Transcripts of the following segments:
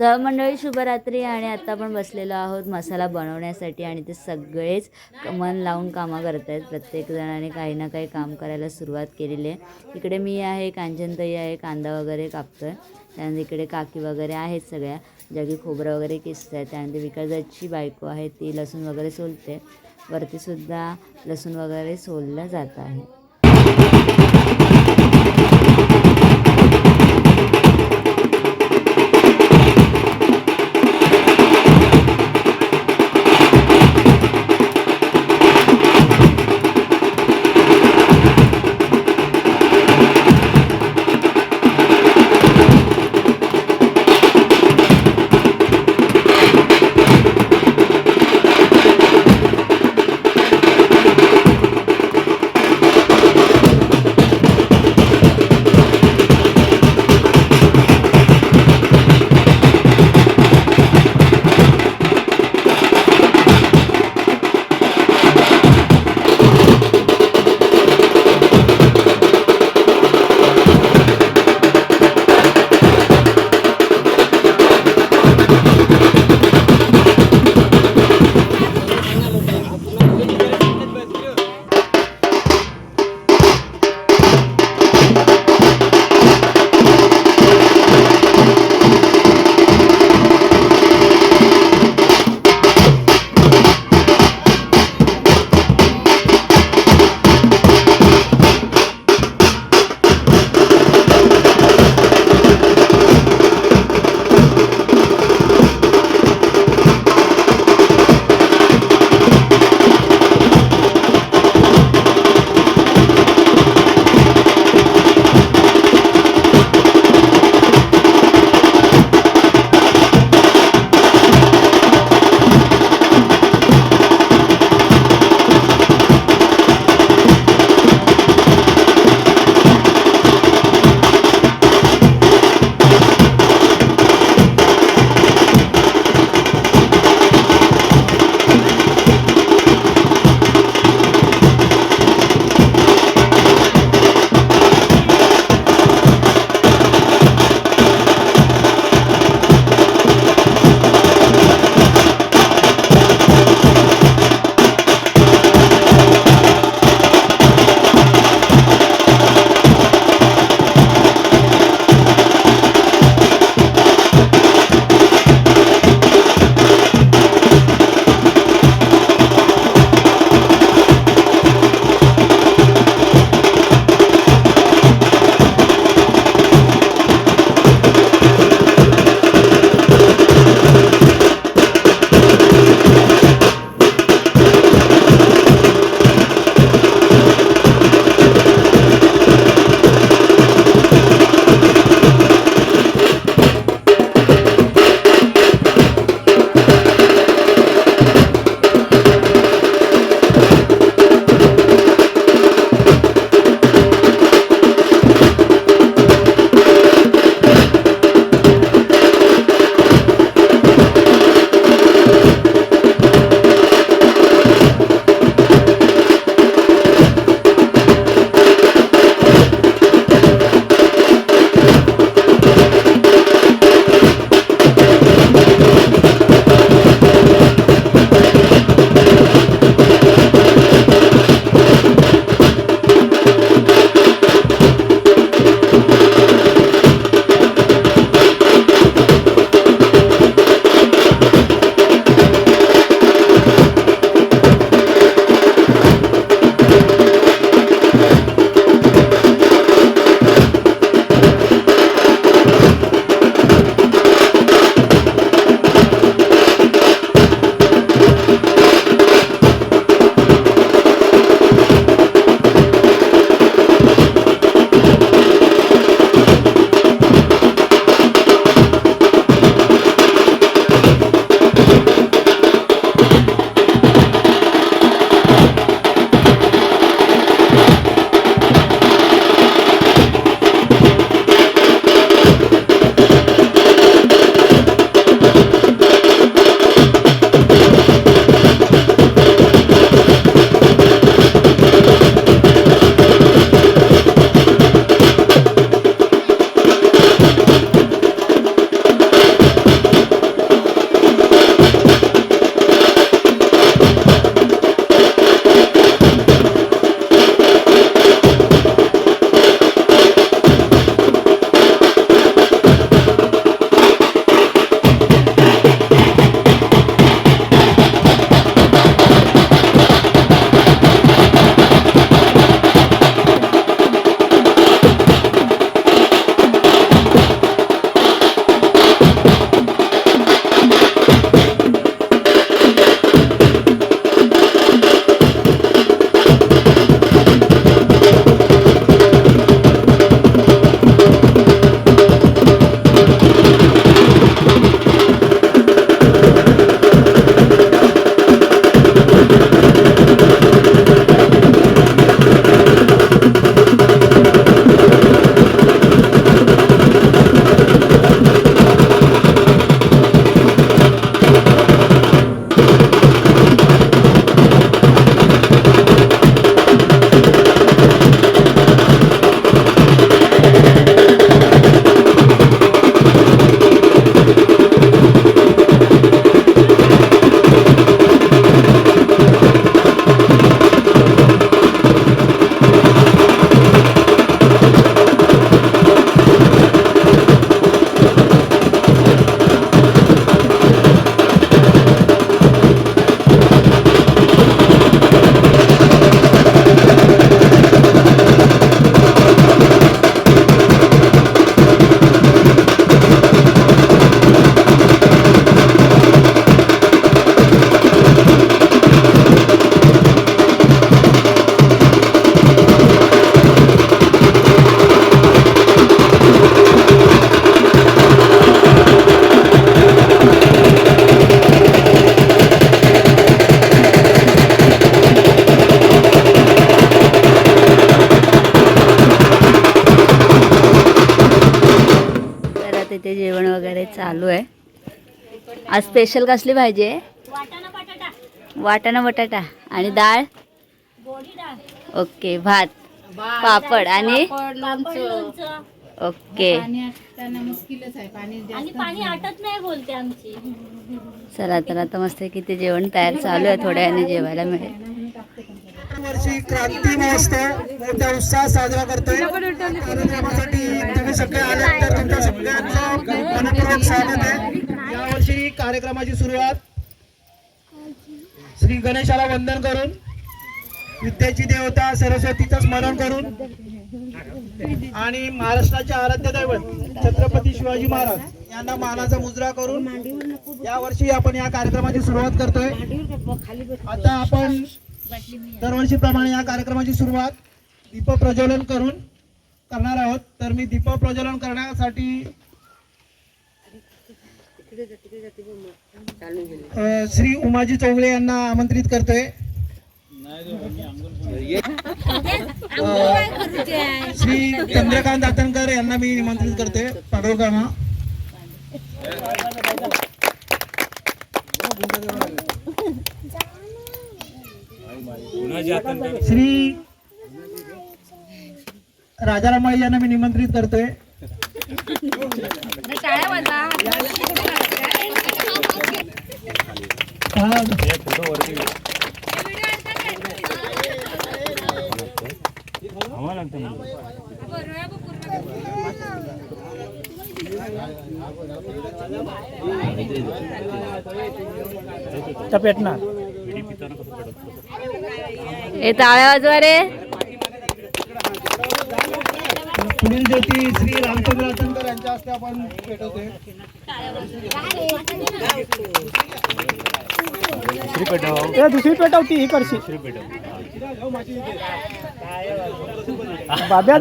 तर मंडळी शुभरात्री आणि आता आपण बसलेलो आहोत मसाला बनवण्यासाठी आणि ते सगळेच मन लावून कामं करत आहेत प्रत्येक जणाने काही ना काही काम करायला सुरुवात केलेली आहे. इकडे मी आहे कांचनताई आहे कांदा वगैरे कापतो आहे त्यानंतर इकडे काकी वगैरे आहेत सगळ्या ज्या की खोबरं वगैरे किसत आहेत त्यानंतर विकासाची बायको आहे ती लसूण वगैरे सोलते. वरतीसुद्धा लसूण वगैरे सोललं जात आहे. आज स्पेशल कसली भाजी आहे वाटाणा बटाटा. आणि डाळ? ओके भात पापड आणि? ओके. आणि पाणी आटत नाही बोलते आमची. चला तर आता मस्त किती जेवण तयार चालू आहे थोड्या वेळाने जेवायला मिळेल. वर्षी क्रांती महोत्सव मोठ्या उत्साहात साजरा करतोय. कार्यक्रमासाठी तुम्ही सगळे आले तर तुमच्या सगळ्यांचं मनपूर्वक स्वागत आहे. कार्यक्रमाची सुरुवात श्री गणेशाला वंदन करून विद्याची देवता सरस्वतीचं स्मरण करून आणि महाराष्ट्राचे आराध्य दैवत छत्रपती शिवाजी महाराज यांना मानाचा मुजरा करून यावर्षी आपण या कार्यक्रमाची सुरुवात करतोय. आता आपण दरवर्षीप्रमाणे या कार्यक्रमाची सुरुवात दीप प्रज्वलन करून करणार आहोत. तर मी दीप प्रज्वलन करण्यासाठी श्री उमाजी चौगले यांना आमंत्रित करतोय. श्री चंद्रकांत दातनकर यांना मी निमंत्रित करतोय. पाडोळगामा श्री राजारामाई यांना मी निमंत्रित करतोय. हा. ए टाळ्या वाजवा रे पुढील ज्योती श्री रामचंद्र यांच्या हस्ते आपण पेटवतोय दुसरी पेटवती ही करशी बाब्या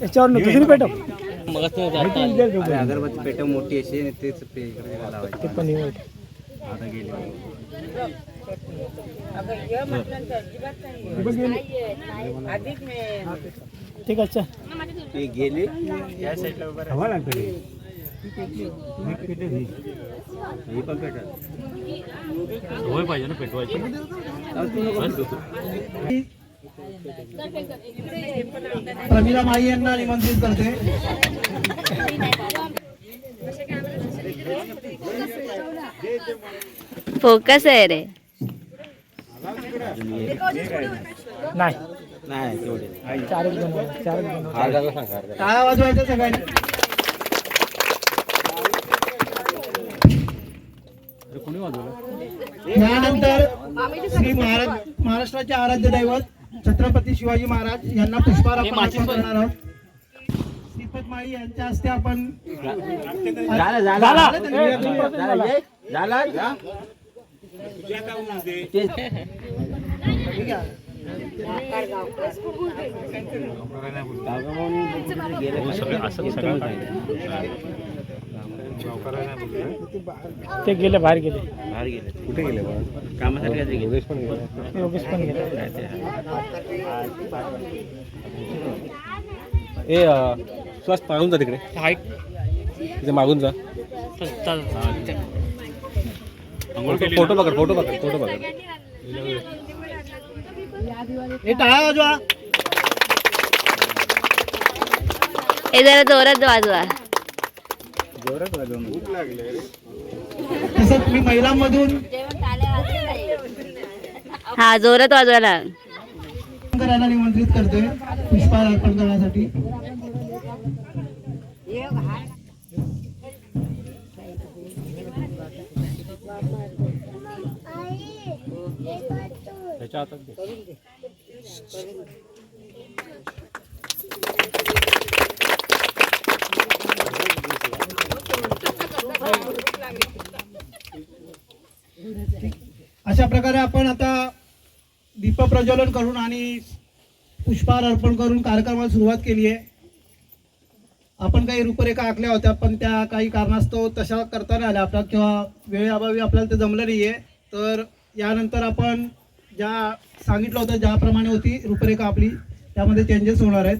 याच्यावर नाही, दुसरी पेटव अगरबत्ती पेटव मोठी अशी आणि तेच पे इकडे लावायची ते पण हे वाईट. आता गेली. ठीक आहे चल. ती गेली. या साईडला उभं राहा. ही पण पेटव प्रमिला माई यांना निमंत्रित करते. फोकस आहे रे. नाही. नाही चार एक जण आहे, चार एक जण आहे. अर्धा सांग अर्धा टाळा वाजवायचं सगळ्यांनी यानंतर श्री महाराज महाराष्ट्राचे आराध्य दैवत छत्रपती शिवाजी महाराज यांना पुष्पहार आपण अर्पण करणार आहोत. श्रीपत माळी यांच्या हस्ते आपण झाला ते गेले बाहेर गेले. बाहेर गेले. कुठे गेले कामासाठी काहीतरी गेले. योगेश पण गेले. ए स्वस्त मागून जा तिकडे. तिथे मागून जा. फोटो पकड फोटो पकड फोटो पकड. हे टाळा वाजवा. हे जरा जोरात वाजवा. तसंच मी महिलांमधून हा जोरात वाजवायला. करायला निमंत्रित करतोय पुष्पहार अर्पण करण्यासाठी. त्याच्या हातात अशा प्रकारे आपण आता दीप प्रज्वलन करून आणि पुष्पहार अर्पण करून कार्यक्रमाला सुरुवात केली आहे. आपण काही रूपरेखा आखल्या होत्या पण त्या काही कारणास्तव तशा करता नाही आल्या. आपल्या किंवा वेळेअभावी आपल्याला ते जमलं नाही आहे तर यानंतर आपण ज्या सांगितलं होतं ज्याप्रमाणे होती रूपरेखा आपली त्यामध्ये चेंजेस होणार आहेत.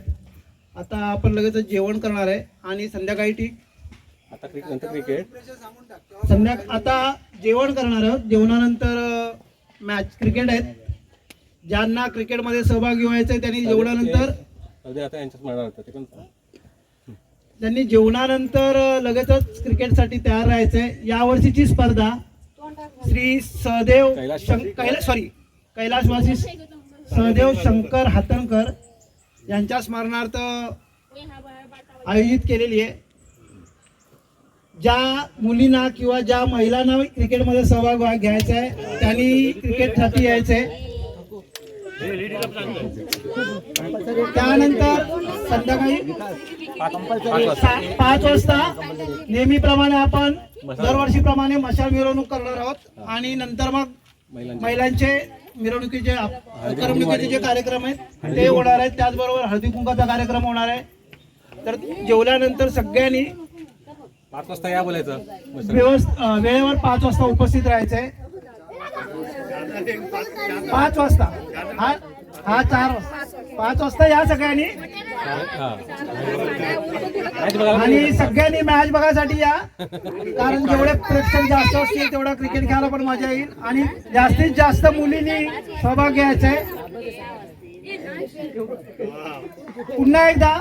आता आपण लगेच जेवण करणार आहे आणि संध्याकाळी ठीक आता नंतर क्रिकेट. आता जेवण करणार आहोत. जेवणानंतर मॅच क्रिकेट आहेत. ज्यांना क्रिकेटमध्ये सहभागी व्हायचं आहे त्यांनी जेवणानंतर त्यांनी जेवणानंतर लगेचच क्रिकेटसाठी तयार राहायचं आहे यावर्षीची स्पर्धा श्री सहदेव कैलास सॉरी कैलासवासी सहदेव शंकर हातणकर यांच्या स्मरणार्थ आयोजित केलेली आहे. ज्या मुलींना किंवा ज्या महिलांना क्रिकेटमध्ये सहभाग घ्यायचा आहे त्यांनी क्रिकेटसाठी यायचं आहे. त्यानंतर संध्याकाळी पाच वाजता नेहमीप्रमाणे आपण दरवर्षीप्रमाणे मशाल मिरवणूक करणार आहोत. आणि नंतर मग महिलांचे मिरवणुकीचे करमणुकीचे जे कार्यक्रम आहेत ते होणार आहेत. त्याचबरोबर हळदी कुंकाचा कार्यक्रम होणार आहे. तर जेवल्यानंतर सगळ्यांनी पाच वाजता या बोलायचं. वेळेवर पाच वाजता उपस्थित राहायचंय. पाच वाजता. हा हा चार वाजता. पाच वाजता या सगळ्यांनी. आणि सगळ्यांनी मॅच बघायसाठी या. कारण जेवढे प्रेक्षक जास्त असतील तेवढा क्रिकेट खेळायला पण मजा येईल. आणि जास्तीत जास्त मुलींनी सहभाग घ्यायचा आहे पुन्हा एकदा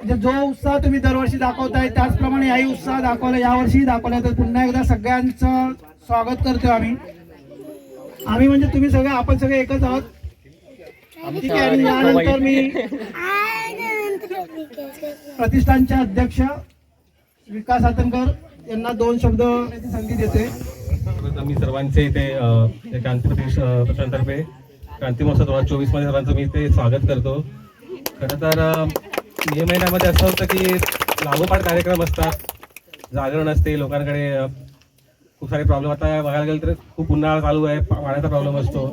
म्हणजे जो उत्साह तुम्ही दरवर्षी दाखवताय त्याचप्रमाणे याही उत्साह दाखवला यावर्षी दाखवला. तर पुन्हा एकदा सगळ्यांचं स्वागत करतोय आम्ही. आम्ही म्हणजे तुम्ही सगळे आपण सगळे एकच आहोत. ठीक आहे आणि यानंतर मी प्रतिष्ठानचे अध्यक्ष विकास हातनकर यांना दोन शब्द संधी देते मी सर्वांचे इथे क्रांती पक्षांतर्फे क्रांती महोत्सव दोन हजार चोवीसमध्ये सर्वांचं मी इथे स्वागत करतो. खरं तर मे महिन्यामध्ये असं होतं की लागोपाठ कार्यक्रम असतात जागरण असते लोकांकडे खूप सारे प्रॉब्लेम आता बघायला गेलं तर खूप उन्हाळा चालू आहे पाण्याचा प्रॉब्लेम असतो.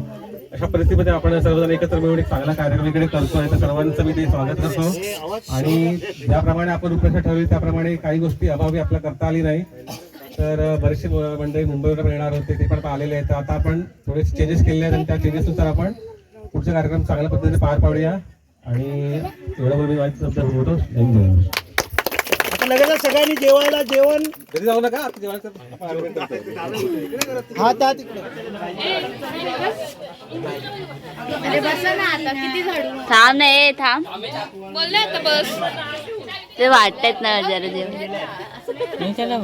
अशा परिस्थितीमध्ये आपण सर्वजण एकत्र मिळून एक चांगला कार्यक्रम इकडे करतो आहे तर सर्वांचं मी ते स्वागत करतो. आणि ज्याप्रमाणे आपण रूपरेषा ठरवली त्याप्रमाणे काही गोष्टी अभावी आपल्याला करता आली नाही. तर बरेचसे मंडळी मुंबईवर येणार होते ते पण आलेले आहेत. तर आता आपण थोडे चेंजेस केले आहेत आणि त्या चेंजेसनुसार आपण पुढचा कार्यक्रम चांगल्या पद्धतीने पार पाडूया. आणि एवढं मी माझी शब्द होतो आता लगेच सगळ्यांनी जेवायला जेवण. घरी जाऊ नका आता जेवायचं आपण आग्रह करतो. हा त्या तिकडे. थांब ना ए थांब. ते वाटतात ना जरा जेवण. हे थांब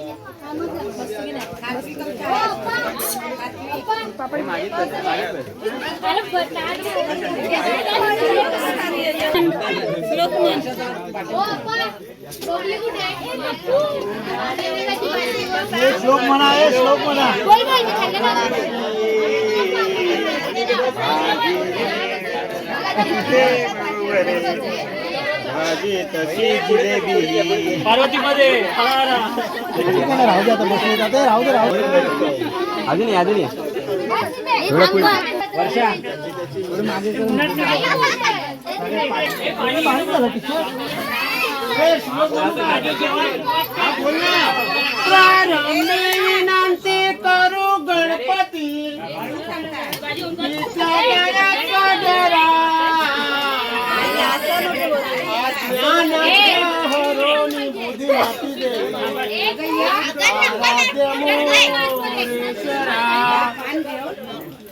શ્લોક મના એ શ્લોક મના બોલ બોલ श्लोक म्हणा हे श्लोक म्हणा राहू दे आता बसले जाते राहू दे राहू दे. अजून ये, अजून ये. विनंती करू गणपती.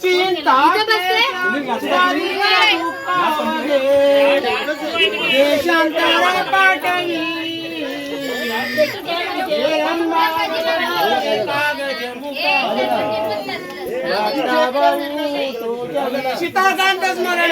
चिंता देशांतर पाटली सीताकांत स्मरण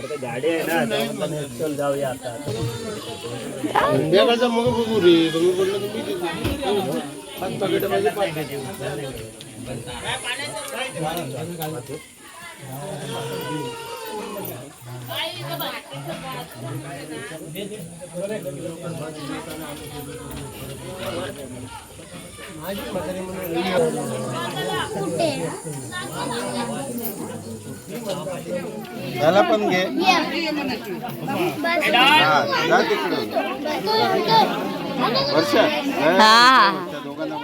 पण वाढ ना, मग कशी वाढत? व्हिडिओ कोण करणार तुला वाढतो ना व्हिडिओ गप्पा रे खाल्लेच नाहीत मी त्याला पण घे. हा, वर्षा हा. त्या दोघांना.